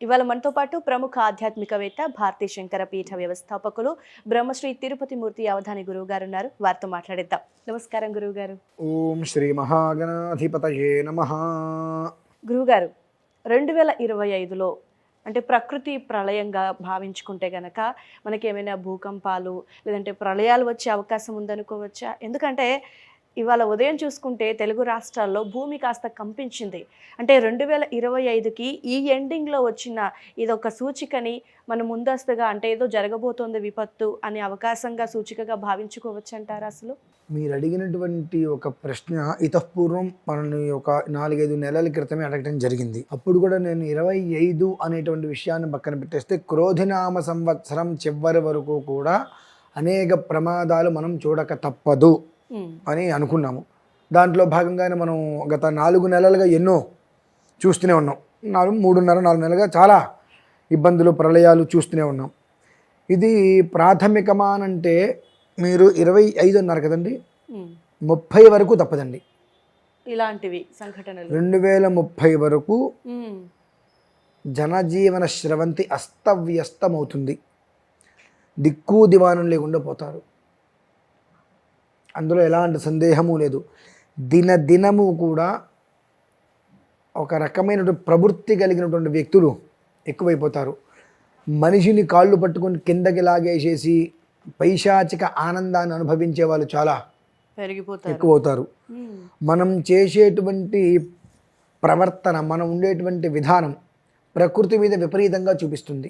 ఇవాళ మనతో పాటు ప్రముఖ ఆధ్యాత్మికవేత్త భారతీ శంకర పీఠ వ్యవస్థాపకులు బ్రహ్మశ్రీ తిరుపతి మూర్తి అవధాని గురువు గారు ఉన్నారు. వారితో మాట్లాడిద్దాం. నమస్కారం గురువు గారు ఓం శ్రీ మహాగణాధిపతయే నమ. గురువుగారు రెండు వేల ఇరవై ఐదులో అంటే ప్రకృతి ప్రళయంగా భావించుకుంటే గనక మనకి ఏమైనా భూకంపాలు లేదంటే ప్రళయాలు వచ్చే అవకాశం ఉందనుకోవచ్చా? ఎందుకంటే ఇవాళ ఉదయం చూసుకుంటే తెలుగు రాష్ట్రాల్లో భూమి కాస్త కంపించింది. అంటే రెండు వేల ఇరవై ఐదుకి ఈ ఎండింగ్లో వచ్చిన ఇదొక సూచికని మనం ముందస్తుగా అంటే ఏదో జరగబోతోంది విపత్తు అనే అవకాశంగా సూచికగా భావించుకోవచ్చు అంటారా అసలు? మీరు అడిగినటువంటి ఒక ప్రశ్న ఇతపూర్వం మనల్ని ఒక నాలుగైదు నెలల క్రితమే అడగటం జరిగింది. అప్పుడు కూడా నేను ఇరవై ఐదు అనేటువంటి విషయాన్ని పక్కన పెట్టేస్తే క్రోధినామ సంవత్సరం చివరి వరకు కూడా అనేక ప్రమాదాలు మనం చూడక తప్పదు. అని అనుకున్నాము. దాంట్లో భాగంగానే మనం గత నాలుగు నెలలుగా ఎన్నో చూస్తూనే ఉన్నాం. నాలుగు మూడున్నర నాలుగు నెలలుగా చాలా ఇబ్బందులు ప్రళయాలు చూస్తూనే ఉన్నాం. ఇది ప్రాథమికమా అంటే మీరు ఇరవై ఐదు అన్నారు కదండి. ముప్పై వరకు తప్పదండి. ఇలాంటివి సంఘటనలు. రెండు వేల ముప్పై వరకు జనజీవన స్రవంతి అస్తవ్యస్తమవుతుంది. దిక్కు దివానం లేకుండా పోతారు. అందులో ఎలాంటి సందేహము లేదు. దిన దినము కూడా ఒక రకమైనటువంటి ప్రవృత్తి కలిగినటువంటి వ్యక్తులు ఎక్కువైపోతారు. మనిషిని కాళ్ళు పట్టుకొని కిందకి లాగేసేసి పైశాచిక ఆనందాన్ని అనుభవించే వాళ్ళు చాలా పెరిగిపోతారు. ఎక్కువ అవుతారు మనం చేసేటువంటి ప్రవర్తన మనం ఉండేటువంటి విధానం ప్రకృతి మీద విపరీతంగా చూపిస్తుంది.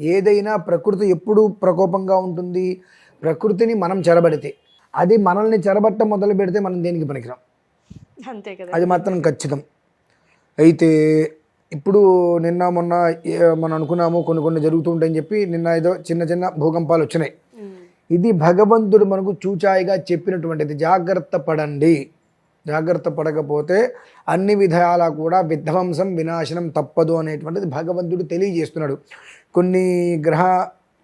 ఏదైనా ప్రకృతి ఎప్పుడు ప్రకోపంగా ఉంటుంది. ప్రకృతిని మనం చెరబడితే అది మనల్ని చెరబట్ట మొదలు పెడితే మనం దేనికి పనికిరాం? అంతే కదా. అది మాత్రం ఖచ్చితం. అయితే ఇప్పుడు నిన్న మొన్న మనం అనుకున్నాము కొన్ని కొన్ని జరుగుతూ ఉంటాయని చెప్పి నిన్న ఏదో చిన్న చిన్న భూకంపాలు వచ్చినాయి. ఇది భగవంతుడు మనకు చూచాయిగా చెప్పినటువంటిది. జాగ్రత్త పడండి. జాగ్రత్త పడకపోతే అన్ని విధాలా కూడా విధ్వంసం వినాశనం తప్పదు అనేటువంటిది భగవంతుడు తెలియజేస్తున్నాడు. కొన్ని గ్రహ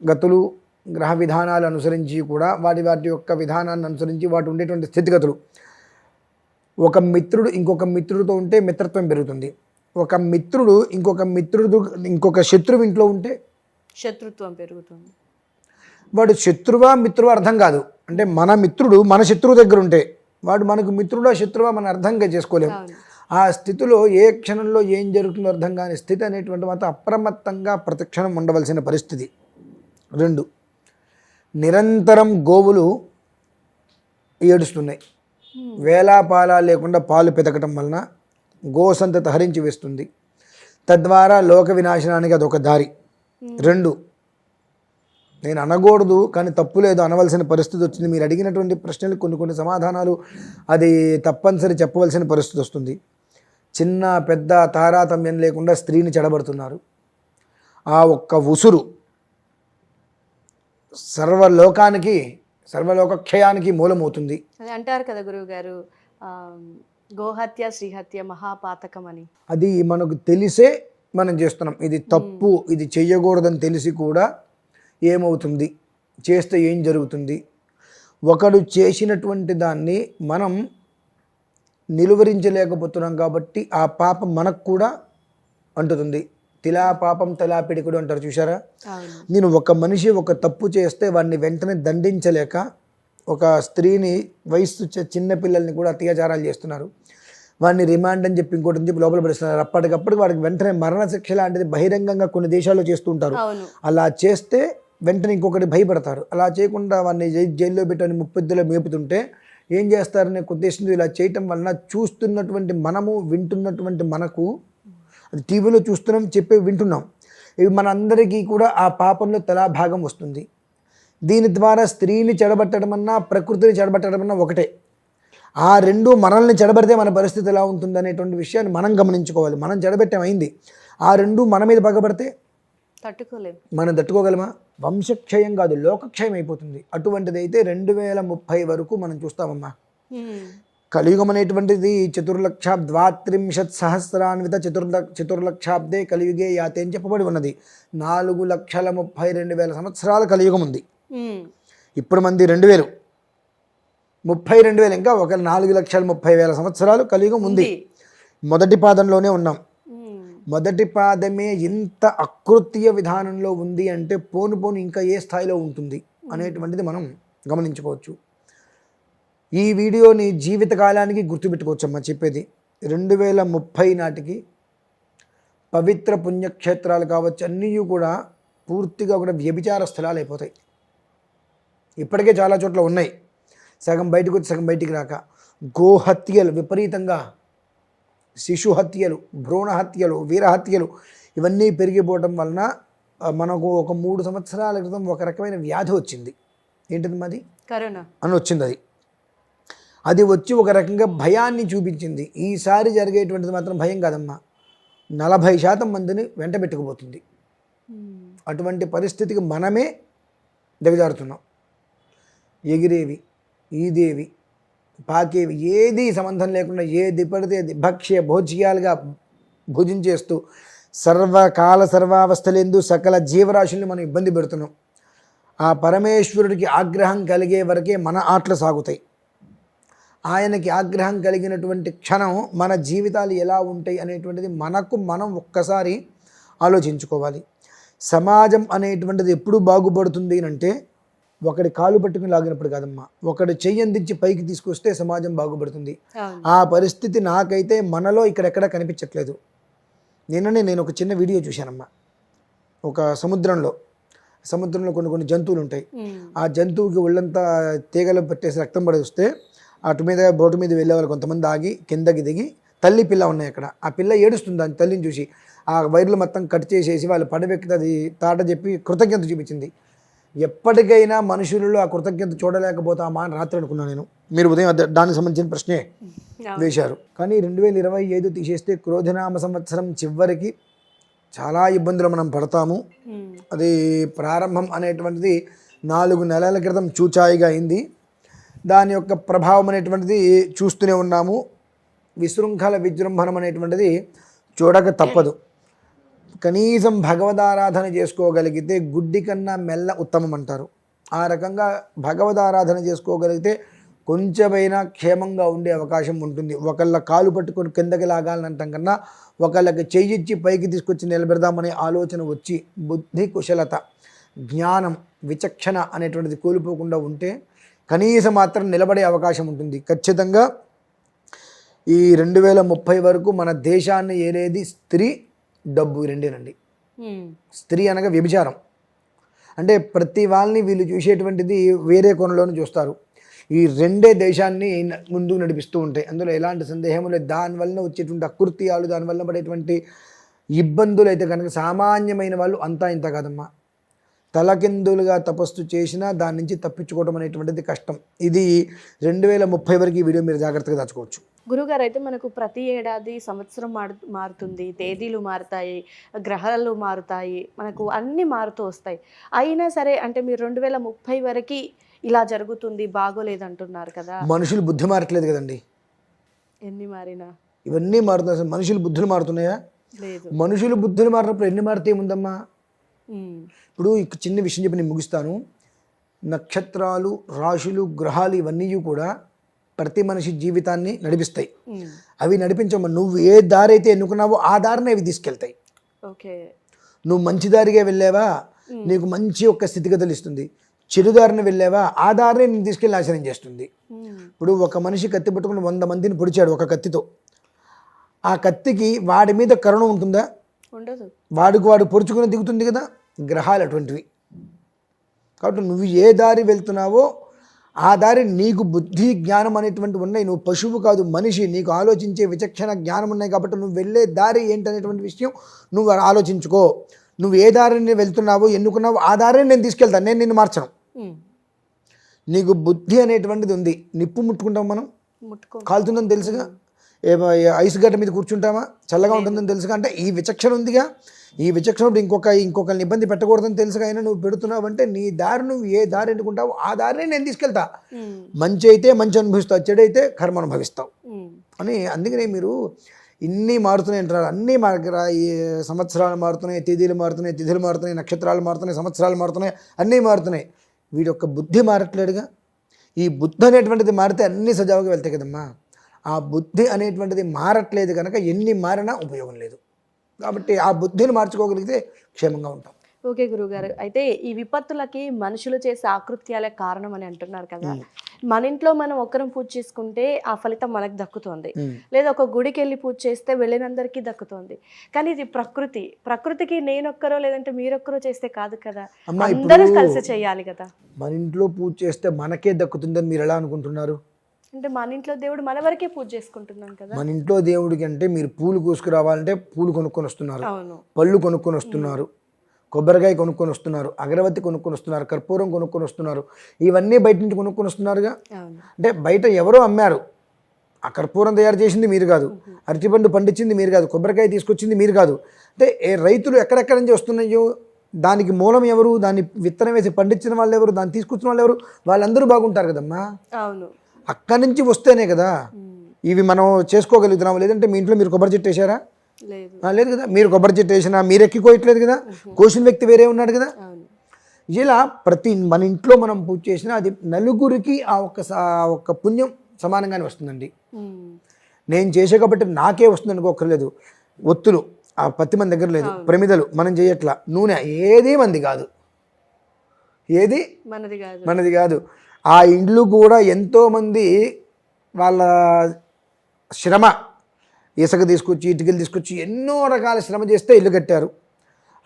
గతులు గ్రహ విధానాలు అనుసరించి కూడా వాటి వాటి యొక్క విధానాన్ని అనుసరించి వాటి ఉండేటువంటి స్థితిగతులు. ఒక మిత్రుడు ఇంకొక మిత్రుడితో ఉంటే మిత్రత్వం పెరుగుతుంది. ఒక మిత్రుడు ఇంకొక మిత్రుడు ఇంకొక శత్రువు ఇంట్లో ఉంటే శత్రుత్వం పెరుగుతుంది. వాడు శత్రువా మిత్రువా అర్థం కాదు. అంటే మన మిత్రుడు మన శత్రువు దగ్గర ఉంటే వాడు మనకు మిత్రుడా శత్రువా మనం అర్థంగా చేసుకోలేము ఆ స్థితిలో ఏ క్షణంలో ఏం జరుగుతుందో అర్థం కాని స్థితి అనేటువంటి మాత్రం అప్రమత్తంగా ప్రతిక్షణం ఉండవలసిన పరిస్థితి. రెండు నిరంతరం గోవులు ఏడుస్తున్నాయి. వేలాపాలా లేకుండా పాలు పెతకటం వలన గోసంతత హరించి వేస్తుంది. తద్వారా లోక వినాశనానికి అదొక దారి. రెండు నేను అనకూడదు కానీ తప్పు లేదు అనవలసిన పరిస్థితి వచ్చింది. మీరు అడిగినటువంటి ప్రశ్నలు కొన్ని కొన్ని సమాధానాలు అది తప్పనిసరి చెప్పవలసిన పరిస్థితి వస్తుంది. చిన్న పెద్ద తారాతమ్యం లేకుండా స్త్రీని చెడబడుతున్నారు. ఆ ఒక్క ఉసురు సర్వలోకానికి సర్వలోకక్షయానికి మూలమవుతుంది. అది అంటారు కదా గురువు గారు గోహత్య శ్రీహత్య మహాపాతకం అని అది మనకు తెలిసే మనం చేస్తున్నాం. ఇది తప్పు ఇది చెయ్యకూడదని తెలిసి కూడా ఏమవుతుంది? చేస్తే ఏం జరుగుతుంది? ఒకడు చేసినటువంటి దాన్ని మనం నిలువరించలేకపోతున్నాం కాబట్టి ఆ పాపం మనకు కూడా అంటుతుంది. తిలా పాపం తలా పిడికుడు అంటారు చూసారా నేను ఒక మనిషి ఒక తప్పు చేస్తే వాడిని వెంటనే దండించలేక ఒక స్త్రీని వయస్సు చిన్న పిల్లల్ని కూడా అత్యాచారాలు చేస్తున్నారు. వాడిని రిమాండ్ అని చెప్పి ఇంకోటి చెప్పి లోపల పడిస్తున్నారు. అప్పటికప్పుడు వాడికి వెంటనే మరణశిక్ష లాంటిది బహిరంగంగా కొన్ని దేశాల్లో చేస్తుంటారు అలా చేస్తే వెంటనే ఇంకొకటి భయపడతారు. అలా చేయకుండా వాడిని జై జైల్లో పెట్టుకొని ముప్పెద్దులో మేపుతుంటే ఏం చేస్తారనే ఉద్దేశంతో ఇలా చేయటం వలన చూస్తున్నటువంటి మనము వింటున్నటువంటి మనకు అది టీవీలో చూస్తున్నాం చెప్పే వింటున్నాం. ఇవి మనందరికీ కూడా ఆ పాపంలో తలా భాగం వస్తుంది. దీని ద్వారా స్త్రీని చెడబట్టడం అన్నా ప్రకృతిని చెడబట్టడం అన్నా ఒకటే. ఆ రెండు మనల్ని చెడబడితే మన పరిస్థితి ఎలా ఉంటుంది అనేటువంటి విషయాన్ని మనం గమనించుకోవాలి. మనం చెడబెట్టమైంది ఆ రెండు మన మీద పగబడితే తట్టుకోలేం. మనం తట్టుకోగలమా? వంశక్షయం కాదు లోకక్షయం అయిపోతుంది. అటువంటిది అయితే రెండు వేల ముప్పై వరకు మనం చూస్తామమ్మా. కలియుగం అనేటువంటిది చతుర్లక్ష ద్వాత్రింశత్ సహస్రాన్విత చతుర్ల చతుర్లక్షాబ్దే కలియుగే యాతే అని చెప్పబడి ఉన్నది. నాలుగు లక్షల ముప్పై రెండు వేల సంవత్సరాల కలియుగం ఉంది. ఇప్పుడు మంది రెండు వేలు. ముప్పై రెండు వేలు ఇంకా ఒక నాలుగు లక్షల ముప్పై వేల సంవత్సరాలు కలియుగం ఉంది. మొదటి పాదంలోనే ఉన్నాం. మొదటి పాదమే ఇంత అకృత్య విధానంలో ఉంది అంటే పోను పోను ఇంకా ఏ స్థాయిలో ఉంటుంది అనేటువంటిది మనం గమనించుకోవచ్చు. ఈ వీడియోని జీవితకాలానికి గుర్తుపెట్టుకోవచ్చు అమ్మా చెప్పేది. రెండు వేల ముప్పై నాటికి పవిత్ర పుణ్యక్షేత్రాలు కావచ్చు అన్నీ కూడా పూర్తిగా కూడా వ్యభిచార స్థలాలు అయిపోతాయి. ఇప్పటికే చాలా చోట్ల ఉన్నాయి. సగం బయటకు వచ్చి సగం బయటికి రాక. గోహత్యలు విపరీతంగా. శిశు హత్యలు భ్రూణ హత్యలు వీర హత్యలు ఇవన్నీ పెరిగిపోవడం వలన మనకు ఒక మూడు సంవత్సరాల క్రితం ఒక రకమైన వ్యాధి వచ్చింది. ఏంటిది మాది? కరోనా. అని వచ్చింది అది అది వచ్చి ఒక రకంగా భయాన్ని చూపించింది. ఈసారి జరిగేటువంటిది మాత్రం భయం కాదమ్మా. నలభై శాతం మందిని వెంట పెట్టుకుపోతుంది. అటువంటి పరిస్థితికి మనమే దిగజారుతున్నాం. ఎగిరేవి ఈదేవి పాకేవి ఏది సంబంధం లేకుండా ఏది పడితే అది భక్ష్య భోజ్యాలుగా భుజించేస్తూ సర్వకాల సర్వావస్థలందు సకల జీవరాశుల్ని మనం ఇబ్బంది పెడుతున్నాం. ఆ పరమేశ్వరుడికి ఆగ్రహం కలిగే వరకే మన ఆటలు సాగుతాయి. ఆయనకి ఆగ్రహం కలిగినటువంటి క్షణం మన జీవితాలు ఎలా ఉంటాయి అనేటువంటిది మనకు మనం ఒక్కసారి ఆలోచించుకోవాలి. సమాజం అనేటువంటిది ఎప్పుడు బాగుపడుతుంది అంటే ఒకడి కాలు పట్టుకుని లాగినప్పుడు కాదమ్మా. ఒకడి చెయ్యి అందించి పైకి తీసుకొస్తే సమాజం బాగుపడుతుంది. ఆ పరిస్థితి నాకైతే మనలో ఇక్కడెక్కడ కనిపించట్లేదు. నిన్ననే నేను ఒక చిన్న వీడియో చూశానమ్మా. ఒక సముద్రంలో సముద్రంలో కొన్ని కొన్ని జంతువులు ఉంటాయి. ఆ జంతువుకి ఒళ్ళంతా తీగలు పట్టేసి రక్తం పడేస్తే అటు మీద బోటు మీద వెళ్ళే వాళ్ళు కొంతమంది ఆగి కిందకి దిగి తల్లి పిల్ల ఉన్నాయి అక్కడ. ఆ పిల్ల ఏడుస్తుంది దాని తల్లిని చూసి. ఆ వైర్లు మొత్తం కట్ చేసేసి వాళ్ళు పడవెక్కితే అది తాట చెప్పి కృతజ్ఞత చూపించింది. ఎప్పటికైనా మనుషులలో ఆ కృతజ్ఞత చూడలేకపోతామా అని రాత్రి అనుకున్నాను నేను. మీరు ఉదయం దానికి సంబంధించిన ప్రశ్నే. వేశారు. కానీ రెండు వేల ఇరవై ఐదు తీసేస్తే క్రోధనామ సంవత్సరం చివరికి చాలా ఇబ్బందులు మనం పడతాము. అది ప్రారంభం అనేటువంటిది నాలుగు నెలల క్రితం చూచాయిగా అయింది. దాని యొక్క ప్రభావం అనేటువంటిది చూస్తూనే ఉన్నాము. విశృంఖల విజృంభణం అనేటువంటిది చూడక తప్పదు. కనీసం భగవదారాధన చేసుకోగలిగితే గుడ్డి కన్నా మెల్ల ఉత్తమం అంటారు ఆ రకంగా భగవదారాధన చేసుకోగలిగితే కొంచెమైనా క్షేమంగా ఉండే అవకాశం ఉంటుంది. ఒకళ్ళ కాలు పట్టుకొని కిందకి లాగాలనంటాం కన్నా ఒకళ్ళకి చెయ్యిచ్చి పైకి తీసుకొచ్చి నిలబెడదామనే ఆలోచన వచ్చి బుద్ధి కుశలత జ్ఞానం విచక్షణ అనేటువంటిది కోల్పోకుండా ఉంటే కనీసం మాత్రం నిలబడే అవకాశం ఉంటుంది. ఖచ్చితంగా ఈ రెండు వేల ముప్పై వరకు మన దేశాన్ని ఏలేది స్త్రీ డబ్బు రెండేనండి. స్త్రీ అనగా వ్యభిచారం. అంటే ప్రతి వాళ్ళని వీళ్ళు చూసేటువంటిది వేరే కోణంలోనూ చూస్తారు. ఈ రెండే దేశాన్ని ముందుకు నడిపిస్తూ ఉంటాయి. అందులో ఎలాంటి సందేహం లేదు. దానివల్ల వచ్చేటువంటి అకృత్యాలు దానివల్ల పడేటువంటి ఇబ్బందులు అయితే కనుక సామాన్యమైన వాళ్ళు అంతా ఇంత కాదమ్మా. తలకిందులుగా తపస్సు చేసినా దాని నుంచి తప్పించుకోవడం అనేటువంటిది కష్టం. ఇది రెండు వేల ముప్పై వరకు ఈ వీడియో మీరు జాగ్రత్తగా దాచుకోవచ్చు. గురుగారు అయితే మనకు ప్రతి ఏడాది సంవత్సరం మారు మారుతుంది. తేదీలు మారుతాయి గ్రహాలు మారుతాయి మనకు అన్నీ మారుతూ వస్తాయి. అయినా సరే అంటే మీరు రెండు వేల ముప్పై వరకు ఇలా జరుగుతుంది బాగోలేదు అంటున్నారు కదా. మనుషులు బుద్ధి మారట్లేదు కదండి. ఎన్ని మారినా? ఇవన్నీ మారుతున్నాయి మనుషులు బుద్ధులు మారుతున్నాయా? లేదు. మనుషులు బుద్ధులు మారినప్పుడు ఎన్ని మారితే ఉమ్. ఇప్పుడు ఇక చిన్న విషయం చెప్పి నేను ముగిస్తాను. నక్షత్రాలు రాశులు గ్రహాలు ఇవన్నీ కూడా ప్రతి మనిషి జీవితాన్ని నడిపిస్తాయి. అవి నడిపించమ్మా నువ్వు ఏ దారి అయితే ఎన్నుకున్నావో ఆ దారిని అవి తీసుకెళ్తాయి. ఓకే. నువ్వు మంచి దారిగా వెళ్ళావా? నీకు మంచి ఒక స్థితిగతులు ఇస్తుంది. చెడు దారిని వెళ్ళావా? ఆ దారిని నేను తీసుకెళ్ళి నాశనం చేస్తుంది. ఇప్పుడు ఒక మనిషి కత్తి పట్టుకుని వంద మందిని పొడిచాడు ఒక కత్తితో. ఆ కత్తికి వాడి మీద కరుణ ఉంటుందా? ఉండదు. వాడికి వాడు పొడుచుకుని దిగుతుంది కదా గ్రహాలు అటువంటివి. కాబట్టి నువ్వు ఏ దారి వెళ్తున్నావో ఆ దారి నీకు బుద్ధి జ్ఞానం అనేటువంటి ఉన్నాయి. నువ్వు పశువు కాదు మనిషి. నీకు ఆలోచించే విచక్షణ జ్ఞానం ఉన్నాయి కాబట్టి నువ్వు వెళ్ళే దారి ఏంటనేటువంటి విషయం నువ్వు ఆలోచించుకో. నువ్వు ఏ దారిని వెళ్తున్నావో ఎన్నుకున్నావో ఆ దారిని నేను తీసుకెళ్తాను నేను నిన్ను మార్చను. నీకు బుద్ధి అనేటువంటిది ఉంది. నిప్పు ముట్టుకుంటాం మనం? ముట్టుకో. కాలుతుందని తెలుసుగా? ఏ ఐస్ గడ్డ మీద కూర్చుంటామా? చల్లగా ఉంటుందని తెలుసుగా. అంటే ఈ విచక్షణ ఉందిగా. ఈ విచక్షణ ఇంకొక ఇంకొకరిని ఇబ్బంది పెట్టకూడదని తెలుసుగా. అయినా నువ్వు పెడుతున్నావు అంటే నీ దారి నువ్వు ఏ దారి ఎన్నుకుంటావో ఆ దారిని నేను తీసుకెళ్తా. మంచి అయితే మంచి అనుభవిస్తావు చెడైతే కర్మ అనుభవిస్తావు. అని అందుకనే మీరు ఇన్ని మారుతున్నాయి అంటారు అన్నీ మార ఈ సంవత్సరాలు మారుతున్నాయి తేదీలు మారుతున్నాయి తిథులు మారుతున్నాయి నక్షత్రాలు మారుతున్నాయి సంవత్సరాలు మారుతున్నాయి అన్నీ మారుతున్నాయి. వీడి యొక్క బుద్ధి మారట్లేడుగా. ఈ బుద్ధి అనేటువంటిది మారితే అన్నీ సజావుగా వెళ్తాయి కదమ్మా. ఆ బుద్ధి అనేటువంటిది మారట్లేదు కనుక ఎన్ని మారినా ఉపయోగం లేదు. కాబట్టి ఆ బుద్ధిని మార్చుకోగలిగితే క్షేమంగా ఉంటాం. ఓకే గురుగారు అయితే ఈ విపత్తులకి మనుషులు చేసే ఆకృత్యాలే కారణం అని అంటున్నారు కదా. మన ఇంట్లో మనం ఒక్కరం పూజ చేసుకుంటే ఆ ఫలితం మనకు దక్కుతుంది. లేదా ఒక గుడికి వెళ్ళి పూజ చేస్తే వెళ్ళినందరికీ దక్కుతుంది. కానీ ఇది ప్రకృతి. ప్రకృతికి నేనొక్కరో లేదంటే మీరొక్కరో చేస్తే కాదు కదా. అందరం కలిసి చేయాలి కదా. మన ఇంట్లో పూజ చేస్తే మనకే దక్కుతుందని మీరు ఎలా అనుకుంటున్నారు? అంటే మన ఇంట్లో దేవుడు మన వరకే పూజ చేసుకుంటున్నాం కదా. మన ఇంట్లో దేవుడికి అంటే మీరు పూలు కోసుకురావాలంటే పూలు కొనుక్కొని వస్తున్నారు. పళ్ళు కొనుక్కొని వస్తున్నారు. కొబ్బరికాయ కొనుక్కొని వస్తున్నారు. అగరబత్తి కొనుక్కొని వస్తున్నారు. కర్పూరం కొనుక్కొని వస్తున్నారు. ఇవన్నీ బయట నుంచి కొనుక్కొని వస్తున్నారుగా? అంటే బయట ఎవరో అమ్మారు. ఆ కర్పూరం తయారు చేసింది మీరు కాదు. అరటిపండు పండించింది మీరు కాదు. కొబ్బరికాయ తీసుకొచ్చింది మీరు కాదు. అంటే ఏ రైతులు ఎక్కడెక్కడి నుంచి వస్తున్నాయో దానికి మూలం ఎవరు దాన్ని విత్తనం వేసి పండించిన వాళ్ళు ఎవరు దాన్ని తీసుకొచ్చిన వాళ్ళు ఎవరు వాళ్ళందరూ బాగుంటారు కదమ్మా? అవును. అక్కడి నుంచి వస్తేనే కదా. ఇవి మనం చేసుకోగలుగుతున్నాం లేదంటే మీ ఇంట్లో మీరు కొబ్బరి చెట్టు వేసారా లేదు. కదా. మీరు కొబ్బరి చెట్టు వేసినా మీరు ఎక్కికోయట్లేదు కదా. కోసిన వ్యక్తి వేరే ఉన్నాడు కదా. ఇలా ప్రతి మన ఇంట్లో మనం పూజ చేసినా అది నలుగురికి ఆ ఒక్క ఒక్క పుణ్యం సమానంగానే వస్తుందండి. నేను చేసే కాబట్టి నాకే వస్తుంది అనుకోకర్లేదు ఒత్తులు ఆ పత్తి మన దగ్గర లేదు. ప్రమిదలు మనం చేయట్లా. నూనె ఏది మంది కాదు. ఏది? మనది కాదు. మనది కాదు. ఆ ఇండ్లు కూడా ఎంతోమంది వాళ్ళ శ్రమ. ఇసుక తీసుకొచ్చి ఇటుకలు తీసుకొచ్చి ఎన్నో రకాల శ్రమ చేస్తే ఇల్లు కట్టారు.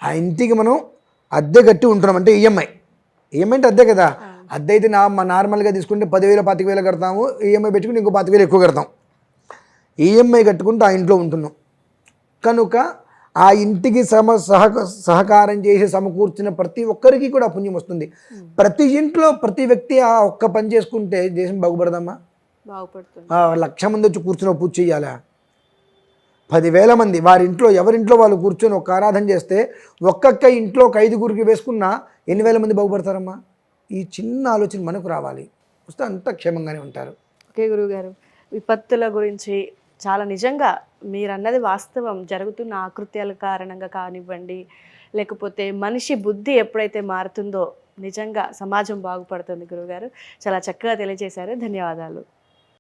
ఆ ఇంటికి మనం అద్దె కట్టి ఉంటున్నాం అంటే ఈఎంఐ. ఈఎంఐ అంటే అద్దె కదా. అద్దె అయితే నా మా నార్మల్గా తీసుకుంటే పదివేల పాతిక వేలు కడతాము. ఈఎంఐ పెట్టుకుని ఇంకో పాతిక వేలు ఎక్కువ కడతాం. ఈఎంఐ కట్టుకుంటూ ఆ ఇంట్లో ఉంటున్నాం. కనుక ఆ ఇంటికి సమ సహక సహకారం చేసి సమకూర్చిన ప్రతి ఒక్కరికి కూడా పుణ్యం వస్తుంది. ప్రతి ఇంట్లో ప్రతి వ్యక్తి ఆ ఒక్క పని చేసుకుంటే దేశం బాగుపడదమ్మా? లక్ష మంది వచ్చి కూర్చుని పూజ చేయాలా పదివేల మంది వారి ఇంట్లో ఎవరింట్లో వాళ్ళు కూర్చొని ఒక ఆరాధన చేస్తే ఒక్కొక్క ఇంట్లో ఒక ఐదుగురికి వేసుకున్న ఎన్ని వేల మంది బాగుపడతారమ్మా? ఈ చిన్న ఆలోచన మనకు రావాలి. వస్తే అంతా క్షేమంగానే ఉంటారు. ఓకే గురువుగారు. విపత్తుల గురించి చాలా నిజంగా మీరన్నది వాస్తవం. జరుగుతున్న ఆకృత్యాల కారణంగా కానివ్వండి లేకపోతే మనిషి బుద్ధి ఎప్పుడైతే మారుతుందో నిజంగా సమాజం బాగుపడుతుంది గురువుగారు. చాలా చక్కగా తెలియజేశారు. ధన్యవాదాలు.